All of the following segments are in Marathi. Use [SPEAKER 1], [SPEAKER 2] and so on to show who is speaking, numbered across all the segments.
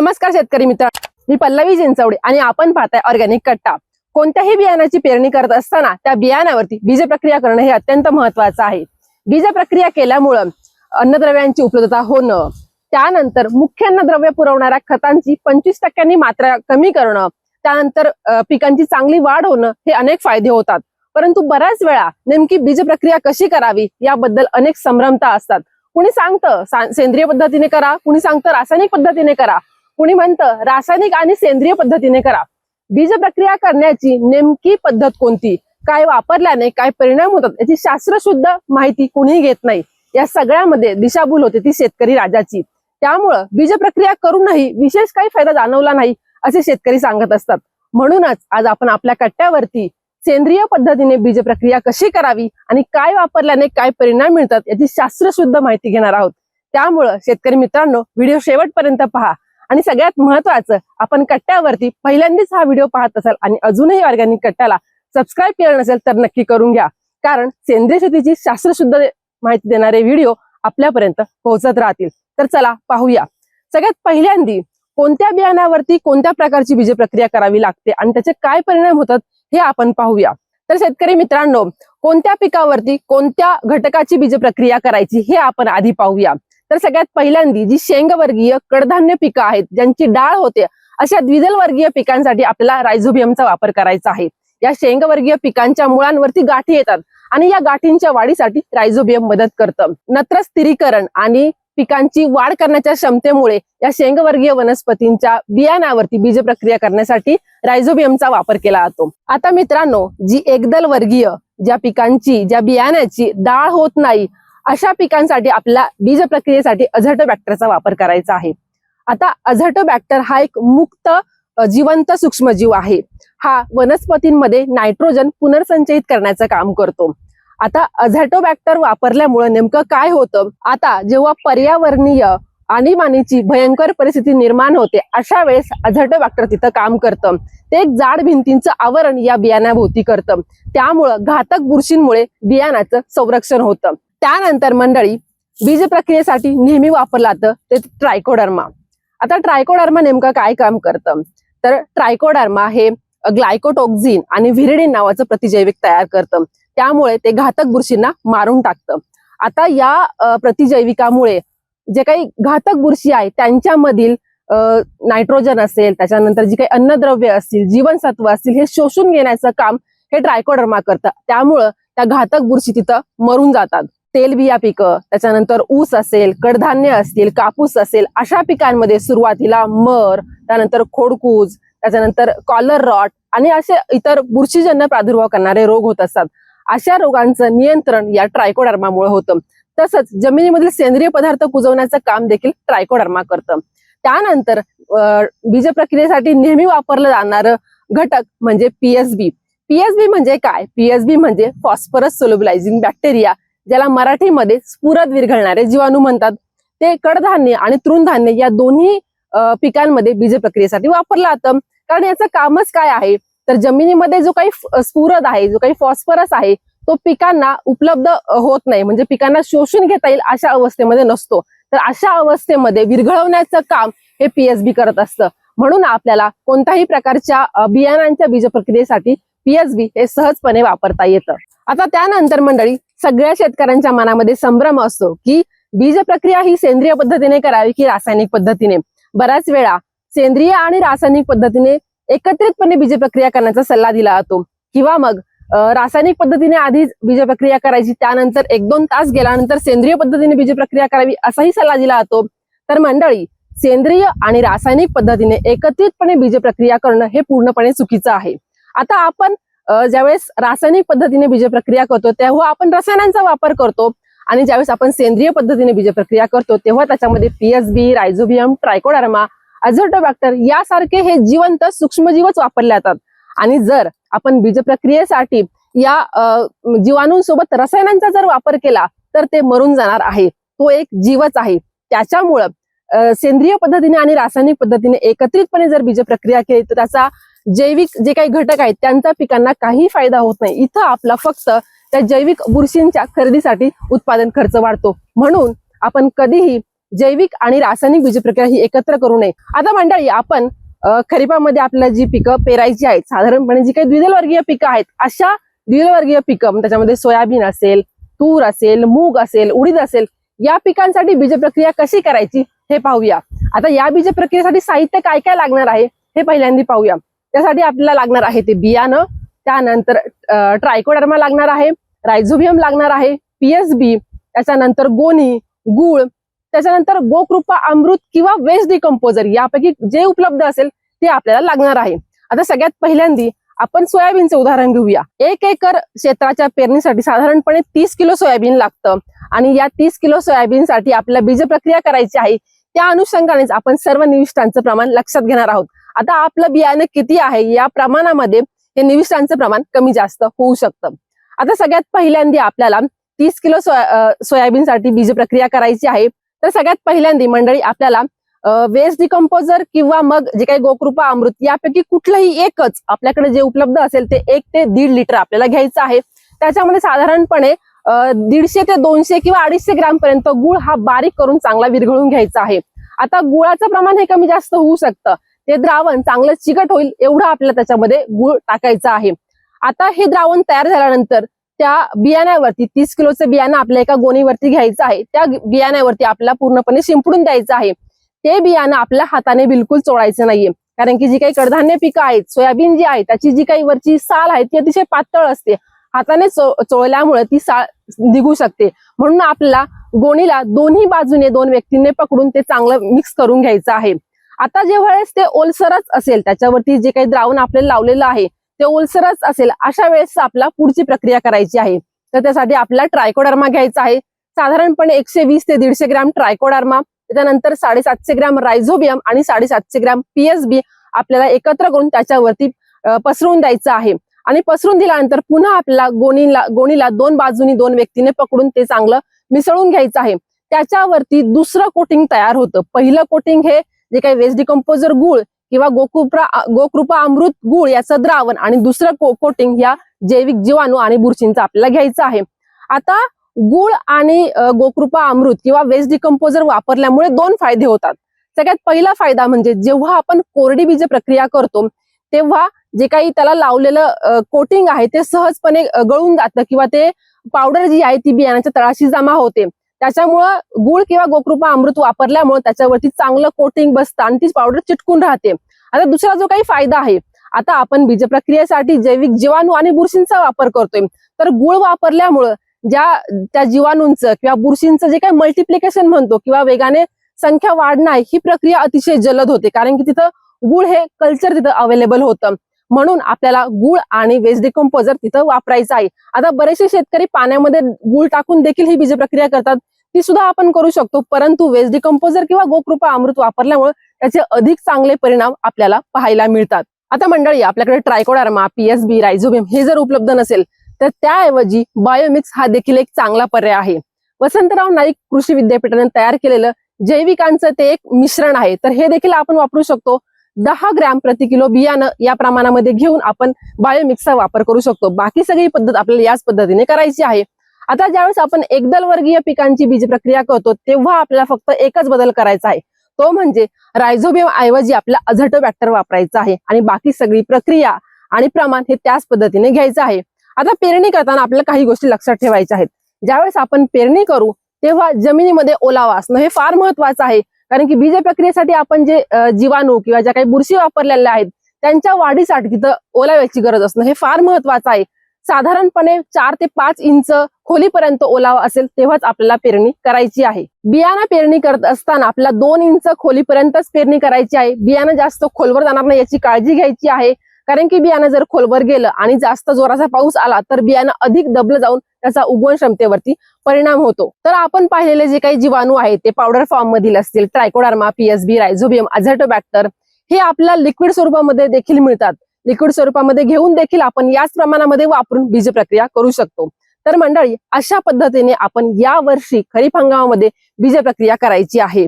[SPEAKER 1] नमस्कार शेतकरी मित्र. मी पल्लवी चिंचवडे आणि आपण पाहताय ऑर्गॅनिक कट्टा. कोणत्याही बियाणाची पेरणी करत असताना त्या बियाणावरती बीज प्रक्रिया करणं हे अत्यंत महत्वाचं आहे. बीज प्रक्रिया केल्यामुळं अन्नद्रव्यांची उपलब्धता होणं त्यानंतर मुख्य अन्नद्रव्य पुरवणाऱ्या खतांची पंचवीस टक्क्यांनी मात्रा कमी करणं त्यानंतर पिकांची चांगली वाढ होणं हे अनेक फायदे होतात. परंतु बऱ्याच वेळा नेमकी बीज प्रक्रिया कशी करावी याबद्दल अनेक संभ्रमता असतात. कुणी सांगतं सेंद्रिय पद्धतीने करा कुणी सांगतं रासायनिक पद्धतीने करा. कुणी म्हणतं रासायनिक आणि सेंद्रिय पद्धतीने करा. बीज प्रक्रिया करण्याची नेमकी पद्धत कोणती? काय वापरल्याने काय परिणाम होतात? याची शास्त्रशुद्ध माहिती कुणीही घेत नाही. या सगळ्यामध्ये दिशाभूल होते ती शेतकरी राजाची. त्यामुळं बीज प्रक्रिया करूनही विशेष काही फायदा जाणवला नाही असे शेतकरी सांगत असतात. म्हणूनच आज आपण आपल्या कट्ट्यावरती सेंद्रिय पद्धतीने बीज प्रक्रिया कशी करावी आणि काय वापरल्याने काय परिणाम मिळतात याची शास्त्रशुद्ध माहिती घेणार आहोत. त्यामुळं शेतकरी मित्रांनो व्हिडिओ शेवटपर्यंत पहा. आणि सगळ्यात महत्वाचं आपण कट्ट्यावरती पहिल्यांदाच हा व्हिडिओ पाहत असाल आणि अजूनही ऑर्गॅनिक कट्ट्याला सबस्क्राईब केलं नसेल तर नक्की करून घ्या. कारण सेंद्रिय शेतीची शास्त्रशुद्ध माहिती देणारे व्हिडिओ आपल्यापर्यंत पोहोचत राहतील. तर चला पाहूया. सगळ्यात पहिल्यांदी कोणत्या बियाणावरती कोणत्या प्रकारची बीज प्रक्रिया करावी लागते आणि त्याचे काय परिणाम होतात हे आपण पाहूया. तर शेतकरी मित्रांनो कोणत्या पिकावरती कोणत्या घटकाची बीज प्रक्रिया करायची हे आपण आधी पाहूया. तर सगळ्यात पहिल्यांदी जी शेंगवर्गीय कडधान्य पिकं आहेत ज्यांची डाळ होते अशा द्विदल वर्गीय पिकांसाठी आपल्याला रायझोबियमचा वापर करायचा आहे. या शेंगवर्गीय पिकांच्या मुळांवरती गाठी येतात आणि या गाठींच्या वाढीसाठी रायझोबियम मदत करतं. नत्र स्थिरीकरण आणि पिकांची वाढ करण्याच्या क्षमतेमुळे या शेंगवर्गीय वनस्पतींच्या बियाणावरती बीज प्रक्रिया करण्यासाठी रायझोबियमचा वापर केला जातो. आता मित्रांनो जी एकदल वर्गीय ज्या पिकांची ज्या बियाण्याची डाळ होत नाही अशा पिकांसाठी आपल्याला बीज प्रक्रियेसाठी अझटोबॅक्टरचा वापर करायचा आहे. आता अझटोबॅक्टर हा एक मुक्त जिवंत सूक्ष्मजीव आहे. हा वनस्पतींमध्ये नायट्रोजन पुनर्संचयित करण्याचं काम करतो. आता अझॅटोबॅक्टर वापरल्यामुळे नेमकं काय होतं? आता जेव्हा पर्यावरणीय आणीबाणीची भयंकर परिस्थिती निर्माण होते अशा वेळेस अझॅटोबॅक्टर तिथं काम करतं. ते एक जाड भिंतींचं आवरण या बियाण्याभोवती करतं. त्यामुळं घातक बुरशींमुळे बियाणाचं संरक्षण होतं. त्यानंतर मंडळी बीज प्रक्रियेसाठी नेहमी वापरला जातं ते ट्रायकोडर्मा. आता ट्रायकोडर्मा नेमकं काय काम करतं? तर ट्रायकोडर्मा हे ग्लायकोटॉक्झिन आणि व्हिरिडिन नावाचं प्रतिजैविक तयार करतं. त्यामुळे ते घातक बुरशींना मारून टाकतं. आता या प्रतिजैविकामुळे जे काही घातक बुरशी आहे त्यांच्यामधील अ, नायट्रोजन असेल त्याच्यानंतर जी काही अन्नद्रव्य असतील जीवनसत्व असतील हे शोषून घेण्याचं काम हे ट्रायकोडर्मा करतं. त्यामुळं त्या घातक बुरशी तिथं मरून जातात. तेलबिया पिकं त्याच्यानंतर ऊस असेल कडधान्य असतील कापूस असेल अशा पिकांमध्ये सुरुवातीला मर त्यानंतर खोडकूज त्याच्यानंतर कॉलर रॉट आणि असे इतर बुरशीजन्य प्रादुर्भाव करणारे रोग होत असतात. अशा रोगांचं नियंत्रण या ट्रायकोडर्मामुळे होतं. तसंच जमिनीमधील सेंद्रिय पदार्थ कुजवण्याचं काम देखील ट्रायकोडर्मा करतं. त्यानंतर बीज प्रक्रियेसाठी नेहमी वापरलं जाणारं घटक म्हणजे पीएसबी पीएसबी म्हणजे काय? पीएसबी म्हणजे फॉस्फरस सोलोबलायझिंग बॅक्टेरिया. ज्याला मराठीमध्ये स्फुरद विरघळणारे जीवाणू म्हणतात. ते कडधान्य आणि तृणधान्य या दोन्ही पिकांमध्ये बीज प्रक्रियेसाठी वापरलं जातं. कारण याचं कामच काय आहे? तर जमिनीमध्ये जो काही स्फुरद आहे जो काही फॉस्फरस आहे तो पिकांना उपलब्ध होत नाही. म्हणजे पिकांना शोषून घेता येईल अशा अवस्थेमध्ये नसतो. तर अशा अवस्थेमध्ये विरघळवण्याचं काम हे पीएसबी करत असतं. म्हणून आपल्याला कोणत्याही प्रकारच्या बियाणांच्या बीज प्रक्रियेसाठी पीएसबी हे सहजपणे वापरता येतं. आता त्यानंतर मंडळी सगळ्या शेतकऱ्यांच्या मनामध्ये संभ्रम असतो की बीज प्रक्रिया ही सेंद्रिय पद्धतीने करावी की रासायनिक पद्धतीने? बऱ्याच वेळा सेंद्रिय आणि रासायनिक पद्धतीने एकत्रितपणे बीज प्रक्रिया करण्याचा सल्ला दिला जातो. किंवा मग रासायनिक पद्धतीने आधी बीज प्रक्रिया करायची त्यानंतर एक दोन तास गेल्यानंतर सेंद्रिय पद्धतीने बीज प्रक्रिया करावी असाही सल्ला दिला जातो. तर मंडळी सेंद्रिय आणि रासायनिक पद्धतीने एकत्रितपणे बीज प्रक्रिया करणं हे पूर्णपणे चुकीचं आहे. आता आपण ज्यावेळेस रासायनिक पद्धतीने बीज प्रक्रिया करतो तेव्हा आपण रसायनांचा वापर करतो. आणि ज्यावेळेस आपण सेंद्रिय पद्धतीने बीज प्रक्रिया करतो तेव्हा त्याच्यामध्ये पीएसबी रायझोबियम ट्रायकोडर्मा अझर्टोबॅक्टर यासारखे हे जिवंत सूक्ष्मजीवच वापरले जातात. आणि जर आपण बीज प्रक्रियेसाठी या जीवाणूंसोबत रसायनांचा जर वापर केला तर ते मरून जाणार आहे. तो एक जीवच आहे. त्याच्यामुळं सेंद्रिय पद्धतीने आणि रासायनिक पद्धतीने एकत्रितपणे जर बीज प्रक्रिया केली तर त्याचा जैविक जे काही घटक आहेत त्यांचा पिकांना काही फायदा होत नाही. इथं आपला फक्त त्या जैविक बुरशींच्या खरेदीसाठी उत्पादन खर्च वाढतो. म्हणून आपण कधीही जैविक आणि रासायनिक बीज प्रक्रिया ही एकत्र करू नये. आता मंडळी आपण खरीपामध्ये आपल्याला जी पिकं पेरायची आहेत साधारणपणे जी काही द्विदल वर्गीय पिकं आहेत अशा द्विदलवर्गीय पिकं त्याच्यामध्ये सोयाबीन असेल तूर असेल मूग असेल उडीद असेल या पिकांसाठी बीजप्रक्रिया कशी करायची हे पाहूया. आता या बीजप्रक्रियेसाठी साहित्य काय काय लागणार आहे हे पहिल्यांदा पाहूया. त्यासाठी आपल्याला लागणार आहे ते बियाणं. त्यानंतर ट्रायकोडर्मा लागणार आहे रायझोबियम लागणार आहे पीएसबी त्याच्यानंतर गोणी गुळ त्याच्यानंतर गोकृपा अमृत किंवा वेस्ट डिकम्पोजर यापैकी जे उपलब्ध असेल ते आपल्याला लागणार आहे. आता सगळ्यात पहिल्यांदी आपण सोयाबीनचं उदाहरण घेऊया. एक एकर क्षेत्राच्या पेरणीसाठी साधारणपणे तीस किलो सोयाबीन लागतं आणि या तीस किलो सोयाबीनसाठी आपल्याला बीज प्रक्रिया करायची आहे. त्या अनुषंगानेच आपण सर्व निविष्ठांचं प्रमाण लक्षात घेणार आहोत. आता आपलं बियाणं किती आहे? या प्रमाणामध्ये हे निविष्ठांचं प्रमाण कमी जास्त होऊ शकतं. आता सगळ्यात पहिल्यांदा आपल्याला तीस किलो सोया सोयाबीनसाठी बीज प्रक्रिया करायची आहे. तर सगळ्यात पहिल्यांदा मंडळी आपल्याला वेस्ट डिकम्पोजर किंवा मग जे काही गोकृपा अमृत यापैकी कुठलंही एकच आपल्याकडे जे उपलब्ध असेल ते एक ते दीड लिटर आपल्याला घ्यायचं आहे. त्याच्यामध्ये साधारणपणे दीडशे ते दोनशे किंवा अडीचशे ग्राम पर्यंत गुळ हा बारीक करून चांगला विरघळून घ्यायचा आहे. आता गुळाचं प्रमाण हे कमी जास्त होऊ शकतं. ते द्रावण चांगलं चिकट होईल एवढं आपल्याला त्याच्यामध्ये गुळ टाकायचं आहे. आता हे द्रावण तयार झाल्यानंतर त्या बियाण्यावरती तीस किलोचं बियाणं आपल्या एका गोणीवरती घ्यायचं आहे. त्या बियाण्यावरती आपल्याला पूर्णपणे शिंपडून द्यायचं आहे. ते बियाणं आपल्या हाताने बिलकुल चोळायचं नाहीये. कारण की जी काही कडधान्य पिकं आहेत सोयाबीन जी आहे त्याची जी काही वरची साल आहे ती अतिशय पातळ असते. हाताने चो- चोळल्यामुळे ती साल निघू शकते. म्हणून आपल्याला गोणीला दोन्ही बाजूने दोन व्यक्तींनी पकडून ते चांगलं मिक्स करून घ्यायचं आहे. आता जेव्हा ते ओलसरच असेल त्याच्यावरती जे काही द्रावण आपल्याला लावलेलं आहे ते ओलसरच असेल अशा वेळेस आपला पुढची प्रक्रिया करायची आहे. तर त्यासाठी आपल्याला ट्रायकोडर्मा घ्यायचा आहे. साधारणपणे एकशे वीस ते दीडशे ग्रॅम ट्रायकोडर्मा त्याच्यानंतर साडेसातशे ग्रॅम रायझोबियम आणि साडेसातशे ग्रॅम पीएसबी आपल्याला एकत्र करून त्याच्यावरती पसरवून द्यायचं आहे. आणि पसरून दिल्यानंतर पुन्हा आपल्याला गोणीला गोणीला दोन बाजूनी दोन व्यक्तीने पकडून ते चांगलं मिसळून घ्यायचं आहे. त्याच्यावरती दुसरं कोटिंग तयार होतं. पहिलं कोटिंग हे जे काही वेस्ट डिकम्पोजर गुळ किंवा गोकृपा गोकृपा अमृत गुळ याचं द्रावण आणि दुसरं को- कोटिंग या जैविक जीवाणू आणि बुरशींचं आपल्याला घ्यायचं आहे. आता गुळ आणि गोकृपा अमृत किंवा वेस्ट डिकम्पोजर वापरल्यामुळे दोन फायदे होतात. सगळ्यात पहिला फायदा म्हणजे जेव्हा आपण कोरडी बीज प्रक्रिया करतो तेव्हा जे काही त्याला लावलेलं कोटिंग आहे ते सहजपणे गळून जातं किंवा ते पावडर जी आहे ती बियाण्याच्या तळाशी जमा होते. त्याच्यामुळं गुळ किंवा गोकृपा अमृत वापरल्यामुळे त्याच्यावरती चांगलं कोटिंग बसतं आणि तीच पावडर चिटकून राहते. आता दुसरा जो काही फायदा आहे आता आपण बीज प्रक्रियेसाठी जैविक जीवाणू आणि बुरशींचा वापर करतोय. तर गुळ वापरल्यामुळं ज्या त्या जीवाणूंचं किंवा बुरशींचं जे काही मल्टिप्लिकेशन म्हणतो किंवा वेगाने संख्या वाढणं आहे, ही प्रक्रिया अतिशय जलद होते. कारण की तिथं गुळ हे कल्चर तिथं अवेलेबल होतं. म्हणून आपल्याला गुळ आणि वेस्ट डिकम्पोजर तिथं वापरायचं आहे. आता बरेचसे शेतकरी पाण्यामध्ये गुळ टाकून देखील ही बीज प्रक्रिया करतात. ती सुद्धा आपण करू शकतो. परंतु वेस्ट डिकम्पोजर किंवा गोकृपा अमृत वापरल्यामुळे त्याचे अधिक चांगले परिणाम आपल्याला पाहायला मिळतात. आता मंडळी आपल्याकडे ट्रायकोडार्मा पीएसबी रायझोबियम हे जर उपलब्ध नसेल तर त्याऐवजी बायोमिक्स हा देखील एक चांगला पर्याय आहे. वसंतराव नाईक कृषी विद्यापीठाने तयार केलेलं जैविकांचं ते एक मिश्रण आहे. तर हे देखील आपण वापरू शकतो. दहा ग्रॅम प्रति किलो बियाणं या प्रमाणामध्ये घेऊन आपण बायोमिक्सचा वापर करू शकतो. बाकी सगळी पद्धत आपल्याला याच पद्धतीने करायची आहे. आता ज्यावेळेस आपण एकदल वर्गीय पिकांची बीज प्रक्रिया करतो तेव्हा आपल्याला फक्त एकच बदल करायचा आहे. तो म्हणजे रायझोबियम ऐवजी आपला अझटोबॅक्टर वापरायचा आहे आणि बाकी सगळी प्रक्रिया आणि प्रमाण हे त्याच पद्धतीने घ्यायचं आहे. आता पेरणी करताना आपल्याला काही गोष्टी लक्षात ठेवायच्या आहेत. ज्यावेळेस आपण पेरणी करू तेव्हा जमिनीमध्ये ओलावा असणं हे फार महत्वाचं आहे. कारण की बीज प्रक्रियेसाठी आपण जे जीवाणू किंवा ज्या काही बुरशी वापरलेल्या आहेत त्यांच्या वाढीसाठी तिथं ओलाव्याची गरज असणं हे फार महत्वाचं आहे. साधारणपणे चार ते पाच इंच खोलीपर्यंत ओलावा असेल तेव्हाच आपल्याला पेरणी करायची आहे. बियाणं पेरणी करत असताना आपल्याला दोन इंच खोलीपर्यंतच पेरणी करायची आहे. बियाणं जास्त खोलवर जाणार नाही याची काळजी घ्यायची आहे. कारण की बियाणं जर खोलवर गेलं आणि जास्त जोराचा पाऊस आला तर बियाणं अधिक दबलं जाऊन त्याचा उगवण क्षमतेवरती परिणाम होतो. तर आपण पाहिलेले जे काही जीवाणू आहेत ते पावडर फॉर्म मधील असतील ट्रायकोडार्मा पीएसबी रायझोबियम अझेटोबॅक्टर हे आपल्याला लिक्विड स्वरूपामध्ये देखील मिळतात. लिक्विड स्वरूपामध्ये घेऊन देखील आपण याच प्रमाणामध्ये वापरून बीज प्रक्रिया करू शकतो. तर मंडळी अशा पद्धतीने आपण या वर्षी खरीप हंगामामध्ये बीज प्रक्रिया करायची आहे.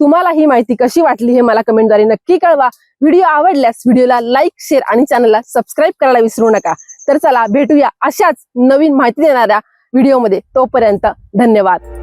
[SPEAKER 1] तुम्हाला ही माहिती कशी वाटली हे मला कमेंटद्वारे नक्की कळवा. व्हिडिओ आवडल्यास व्हिडिओला लाईक शेअर आणि चॅनलला सबस्क्राईब करायला विसरू नका. तर चला भेटूया अशाच नवीन माहिती देणाऱ्या व्हिडिओमध्ये. तोपर्यंत धन्यवाद.